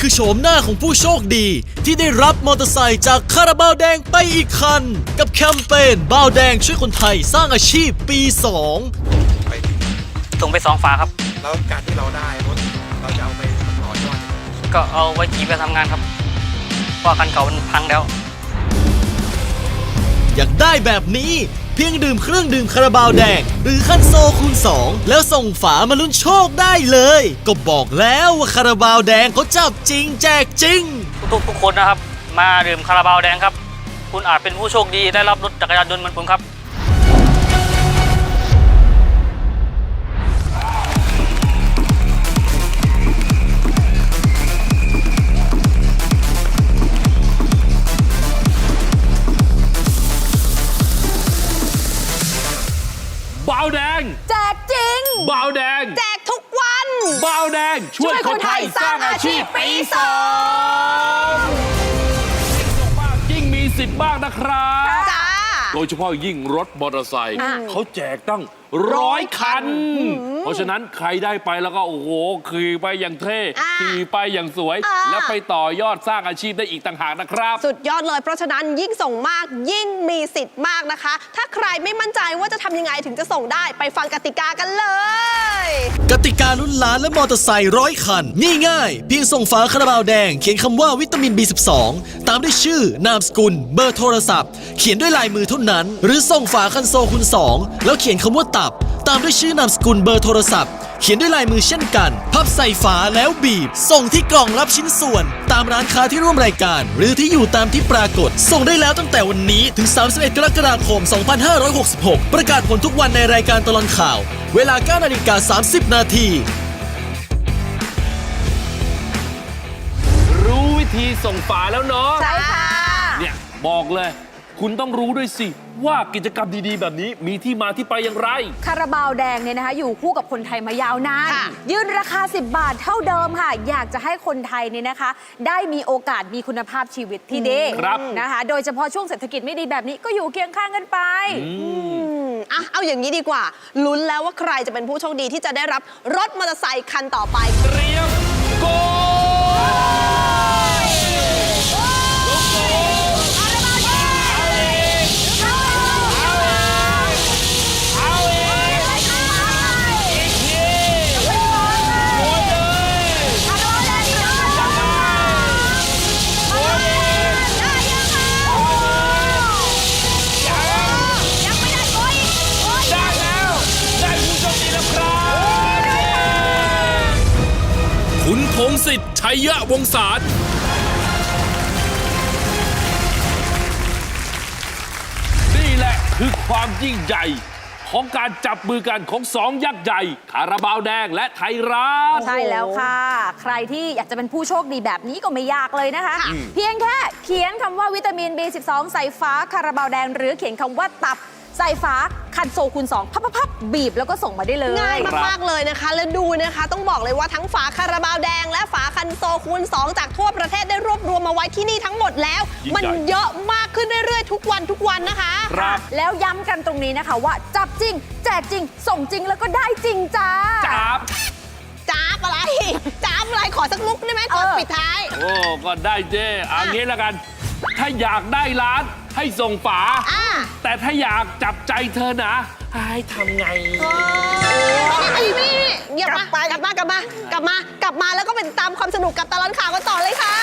คือโฉมหน้าของผู้โชคดี ที่ได้รับมอเตอร์ไซค์จากคาราบาวแดงไปอีกคัน กับแคมเปญบาวแดงช่วยคนไทยสร้างอาชีพปี 2 ไปส่งไปสองฝาครับ แล้วการที่เราได้รถเราจะเอาไปต่อยอดยังไงก็เอาไว้ขี่ไปทำงานครับเพราะว่าคันเก่ามันพังแล้ว อยากได้แบบนี้ เพียงดื่มเครื่องดื่มคาราบาวแดง หรือคันโซคูณ 2 แล้วส่งฝามาลุ้นโชคได้เลย ก็บอกแล้วว่าคาราบาวแดงเขาจับจริงแจกจริง ทุกๆทุกคนนะครับ มาดื่มคาราบาวแดงครับ คุณอาจเป็นผู้โชคดีได้รับรถจักรยานยนต์เหมือนผมครับบ บาวแดง แจกทุกวันบาวแดง ช่วยคนไทยสร้างอาชีพปีสองมากยิ่งมีสิทธิ์มากนะครับ จ้า โดยเฉพาะยิ่งรถมอเตอร์ไซค์อ่าเขาแจกตั้ง ร้อยคัน เพราะฉะนั้นใครได้ไปแล้วก็โอ้โหขี่ไปอย่างเท่อ่าขี่ไปอย่างสวยอ่าแล้วไปต่อยอดสร้างอาชีพได้อีกต่างหากนะครับ สุดยอดเลยเพราะฉะนั้นยิ่งส่งมากยิ่งมีสิทธิ์มากนะคะ ถ้าใครไม่มั่นใจว่าจะทำยังไงถึงจะส่งได้ไปฟังกติกากันเลย กติกาลุ้นล้านและมอเตอร์ไซค์ร้อยคันนี่ง่ายๆเพียงส่งฝาคาราบาวแดง เขียนคำว่าวิตามิน B12 ตามด้วยชื่อนามสกุล เบอร์โทรศัพท์ เขียนด้วยลายมือเท่านั้น หรือส่งฝาคันโซคูณ2 แล้วเขียนคำว่าตับตามด้วยชื่อนามสกุลเบอร์โทรศัพท์ เขียนด้วยลายมือเช่นกัน พับใส่ฝาแล้วบีบ ส่งที่กล่องรับชิ้นส่วน ตามร้านค้าที่ร่วมรายการ หรือที่อยู่ตามที่ปรากฏ ส่งได้แล้วตั้งแต่วันนี้ถึง 31 กรกฎาคม 2566 ประกาศผลทุกวันในรายการตลอดข่าว เวลา9นาฬิกา30 นาทีรู้วิธีส่งฝาแล้วเนาะใช่ค่ะ เนี่ยบอกเลย คุณต้องรู้ด้วยสิ ว่ากิจกรรมดีๆ แบบนี้มีที่มาที่ไปอย่างไร คาราบาวแดงเนี่ยนะคะอยู่คู่กับคนไทยมายาวนานค่ะ ยื่นราคา 10 บาทเท่าเดิมค่ะ อยากจะให้คนไทยเนี่ยนะคะ ได้มีโอกาสมีคุณภาพชีวิตที่ดีครับ นะคะ โดยเฉพาะช่วงเศรษฐกิจไม่ดีแบบนี้ก็อยู่เคียงข้างกันไป อืมอะเอาอย่างนี้ดีกว่า ลุ้นแล้วว่าใครจะเป็นผู้โชคดีที่จะได้รับรถมอเตอร์ไซค์คันต่อไป เตรียมโกไงศิษฐ์ชัยยะวงศารนี่แหละคือความยิ่งใหญ่ ของการจับมือกันของสองยักษ์ใหญ่ คาราบาวแดงและไทยรัฐ ใช่แล้วค่ะ ใครที่อยากจะเป็นผู้โชคดีแบบนี้ก็ไม่ยากเลยนะคะ เพียงแค่เขียนคำว่าวิตามิน B12 ใส่ฟ้าคาราบาวแดง หรือเขียนคำว่าตับ ใส่ฟ้าคันโซคูณ2พับพับพับบีบแล้วก็ส่งมาได้เลย ง่ายมากๆเลยนะคะ แล้วดูนะคะ ต้องบอกเลยว่าทั้งฝาคาราบาวแดง และฝาคันโซคูณ 2 จากทั่วประเทศได้รวบรวมมาไว้ที่นี่ทั้งหมดแล้วยิ่งใหญ่มันเยอะมากขึ้นเรื่อยๆ ทุกวันทุกวันนะคะครับแล้วย้ำกันตรงนี้นะคะว่าจับจริง แจกจริง ส่งจริงแล้วก็ได้จริงจ้าจับจ้าบอะไรจ้าบอะไรขอสักมุกได้ไหมก่อนเออปิดท้าย โอ้ก็ได้เจ้เอางี้แล้วกัน ถ้าอยากได้ร้าน ให้ส่งฝา อ่าแต่ถ้าอยากจับใจเธอนะ ให้ทำไง ไอ้นี่นี่อย่ามากลับมากลับมา กลับมา กลับมา กลับมา แล้วก็เป็นตามความสนุกกับตลอดข่าวกันต่อเลยค่ะ